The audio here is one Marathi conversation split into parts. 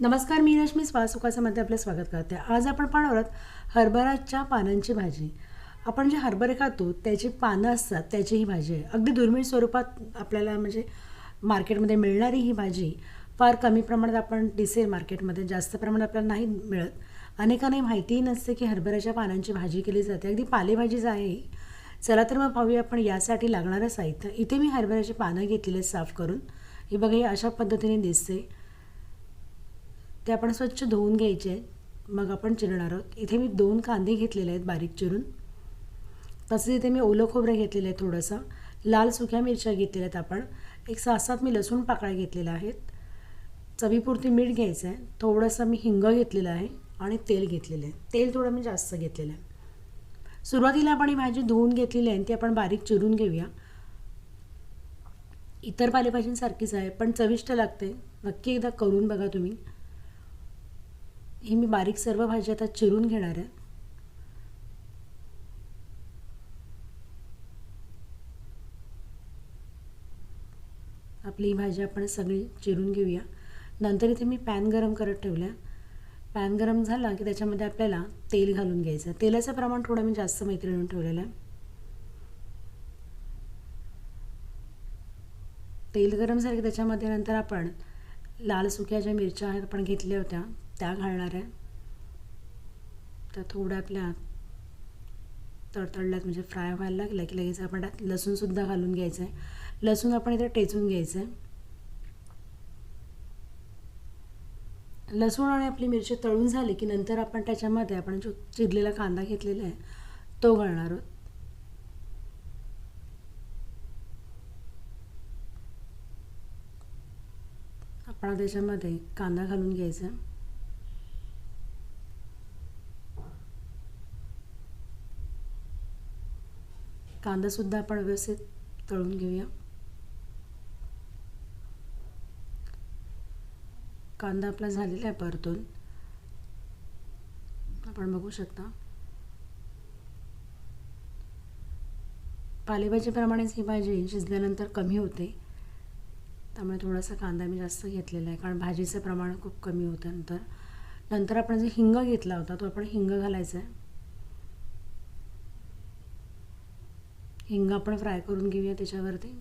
नमस्कार मी रश्मी स्वासुखासामध्ये आपलं स्वागत करते. आज आपण पाहणार आहोत हरभराच्या पानांची भाजी. आपण जे हरभरे खातो त्याची पानं असतात त्याची ही भाजी आहे. अगदी दुर्मिळ स्वरूपात आपल्याला म्हणजे मार्केटमध्ये मिळणारी ही भाजी फार कमी प्रमाणात आपण दिसेल मार्केटमध्ये जास्त प्रमाणात आपल्याला नाही मिळत. अनेकांनाही माहितीही नसते की हरभऱ्याच्या पानांची भाजी केली जाते. अगदी पालेभाजीच आहे चला तर मग पाहूया आपण यासाठी लागणारं साहित्य. इथे मी हरभऱ्याची पानं घेतलेली आहेत साफ करून. ही बघा हे अशा पद्धतीने दिसते. ते आपण स्वच्छ धुवून घ्यायचे. आहेत मग आपण चिरणार आहोत. इथे मी दोन कांदे घेतलेले आहेत बारीक चिरून. तसंच इथे मी ओलं खोबरं घेतलेलं आहे थोडंसं. लाल सुक्या मिरच्या घेतलेल्या आहेत आपण. एक सहा सात मी लसूण पाकळ्या घेतलेल्या आहेत. चवीपुरती मीठ घ्यायचं आहे थोडंसं मी हिंग घेतलेलं आहे आणि तेल घेतलेलं आहे. तेल थोडं मी जास्त घेतलेलं आहे. सुरुवातीला आपण ही भाजी धुवून घेतलेली आहे ती आपण बारीक चिरून घेऊया. इतर पालेभाजींसारखीच आहे पण चविष्ट लागते. नक्की एकदा करून बघा तुम्ही. ही मी बारीक सर्व भाजी आता चिरून घेणार आहे. आपली ही भाजी आपण सगळी चिरून घेऊया. नंतर इथे मी पॅन गरम करत ठेवल्या. पॅन गरम झाला की त्याच्यामध्ये आपल्याला तेल घालून घ्यायचं तेलाचं प्रमाण थोडं मी जास्त मैत्रिणीनं ठेवलेलं आहे. तेल गरम झालं की त्याच्यामध्ये नंतर आपण लाल सुक्या ज्या मिरच्या आहेत आपण घेतल्या होत्या त्या घालणार आहे. तर थोड्या आपल्या तडतडल्यात म्हणजे फ्राय व्हायला लागल्या की लगेच आपण त्यात लसूणसुद्धा घालून घ्यायचं आहे लसूण आपण इथे टेचून घ्यायचं आहे लसूण आणि आपली मिरची तळून झाली की नंतर आपण त्याच्यामध्ये आपण जो चिरलेला कांदा घेतलेला आहे तो घालणार आहोत. आपण त्याच्यामध्ये कांदा घालून घ्यायचा. आहे कांदासुद्धा आपण व्यवस्थित तळून घेऊया. कांदा आपला झालेला आहे परतून. आपण बघू शकता. पालेभाजीप्रमाणेच ही भाजी शिजल्यानंतर कमी होते. त्यामुळे थोडासा कांदा मी जास्त घेतलेला आहे कारण भाजीचं प्रमाण खूप कमी होतं नंतर. नंतर आपण जो हिंग घेतला होता तो आपण हिंग घालायचा आहे. हिंग आपण फ्राय करून घेऊया त्याच्यावरती.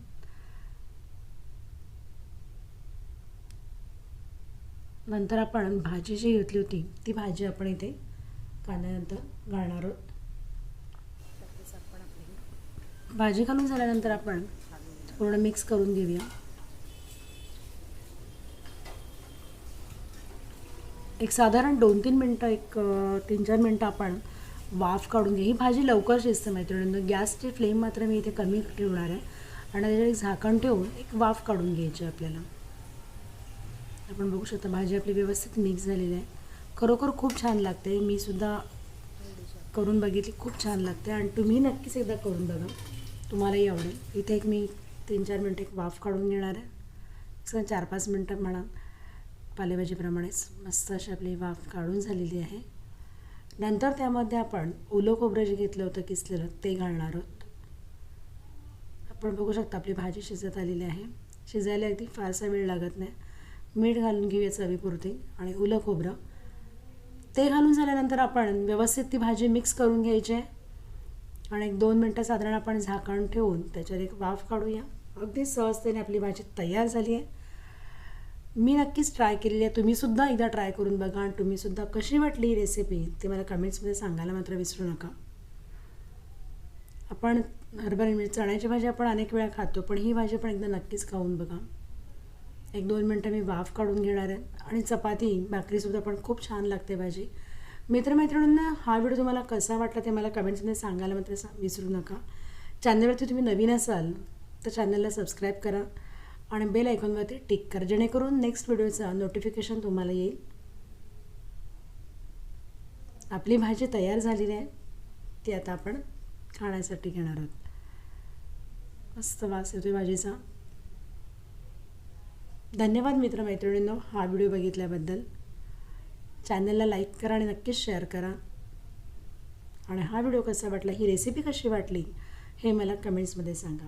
नंतर आपण भाजी जी घेतली होती ती भाजी आपण इथे कांद्यानंतर घालणार आहोत. भाजी घालून झाल्यानंतर आपण पूर्ण मिक्स करून घेऊया. एक साधारण दोन तीन मिनटं एक तीन चार मिनटं आपण वाफ काढून घे. ही भाजी लवकर शिजते मैत्रिणींनो. गॅसची फ्लेम मात्र मी इथे कमी ठेवणार आहे. आणि त्याच्यावर एक झाकण ठेवून एक वाफ काढून घ्यायची आपल्याला. आपण बघू शकता भाजी आपली व्यवस्थित मिक्स झालेली आहे. खरोखर खूप छान लागते. मी सुद्धा करून बघितली. खूप छान लागते. आणि तुम्ही नक्कीच एकदा करून बघा. तुम्हालाही आवडेल. इथे एक मी तीन चार मिनटं एक वाफ काढून घेणार आहे. चार पाच मिनटं म्हणा. पालेभाजीप्रमाणेच मस्त अशी आपली वाफ काढून झालेली आहे. नंतर त्यामध्ये आपण ओलं खोबरं जे घेतलं होतं किसलेलं ते घालणार आहोत. आपण बघू शकता आपली भाजी शिजत आलेली आहे. शिजायला अगदी फारसा वेळ लागत नाही. मीठ घालून घेऊया चवीपुरती. आणि ओलं खोबरं. ते घालून झाल्यानंतर आपण व्यवस्थित ती भाजी मिक्स करून घ्यायची आहे. आणि एक दोन मिनटं साधारण आपण झाकण ठेवून त्याच्यावर एक वाफ काढूया. अगदी सहजतेने आपली भाजी तयार झाली आहे. मी नक्कीच ट्राय केलेली आहे. तुम्हीसुद्धा एकदा ट्राय करून बघा आणि तुम्हीसुद्धा कशी वाटली ही रेसिपी ते मला कमेंट्समध्ये सांगायला मात्र विसरू नका. आपण हरभरा म्हणजे चण्याची भाजी आपण अनेक वेळा खातो पण ही भाजी पण एकदा नक्कीच खाऊन बघा. एक दोन मिनटं मी वाफ काढून घेणार आहे आणि चपाती भाकरीसुद्धा पण खूप छान लागते भाजी. मित्रमैत्रिणींना हा व्हिडिओ तुम्हाला कसा वाटला ते मला कमेंट्समध्ये सांगायला मात्र सा विसरू नका. चॅनलवरती तुम्ही नवीन असाल तर चॅनलला सबस्क्राईब करा. आणि बेल आयकॉनवरती टिक कर. जेणेकरून नेक्स्ट व्हिडिओचं नोटिफिकेशन तुम्हाला येईल. आपली भाजी तयार झालेली आहे. ती आता आपण खाण्यासाठी घेणार आहोत. मस्त वास येतो भाजीचा. धन्यवाद मित्रमैत्रिणींनो हा व्हिडिओ बघितल्याबद्दल. चॅनलला लाईक करा आणि नक्कीच शेअर करा. आणि हा व्हिडिओ कसा वाटला ही रेसिपी कशी वाटली हे मला कमेंट्समध्ये सांगा.